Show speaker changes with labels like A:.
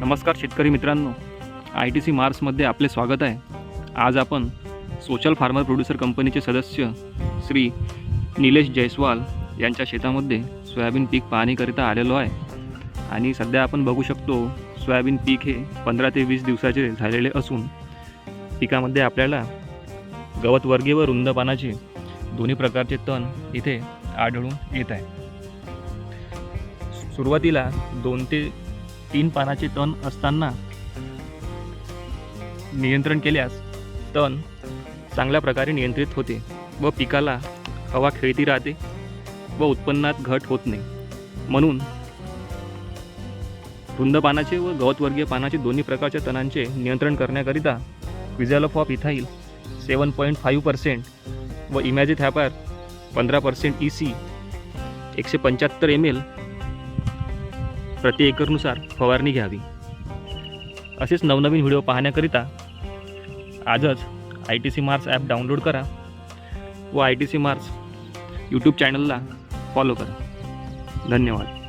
A: नमस्कार शेतकरी मित्रांनो. आय टी सी मार्समध्ये आपले स्वागत आहे. आज आपण सोशल फार्मर प्रोड्युसर कंपनीचे सदस्य श्री निलेश जयस्वाल यांच्या शेतामध्ये सोयाबीन पीक पाहणीकरिता आलेलो आहे. आणि सध्या आपण बघू शकतो सोयाबीन पीक हे पंधरा ते वीस दिवसाचे झालेले असून पिकामध्ये आपल्याला गवतवर्गीय व रुंद पानाचे दोन्ही प्रकारचे तण इथे आढळून येत आहे. सुरुवातीला दोन ते तीन पानाचे तण असताना नियंत्रण केल्यास तण चांगल्या प्रकारे नियंत्रित होते व पिकाला हवा खेळती राहते व उत्पन्नात घट होत नाही. म्हणून रुंद पानाचे व गवतवर्गीय पानाचे दोन्ही प्रकारच्या तणांचे नियंत्रण करण्याकरिता quizalofop ethyl seven point five percent व इमॅजिथॅपर पंधरा पर्सेंट ई सी एकशे पंच्याहत्तर एम एल प्रति एकरनुसार फवारणी घ्यावी. असेच नवनवीन व्हिडिओ पाहण्याकरिता आजच I T C Mars app download करा व I T C Mars YouTube चॅनलला फॉलो करा. धन्यवाद.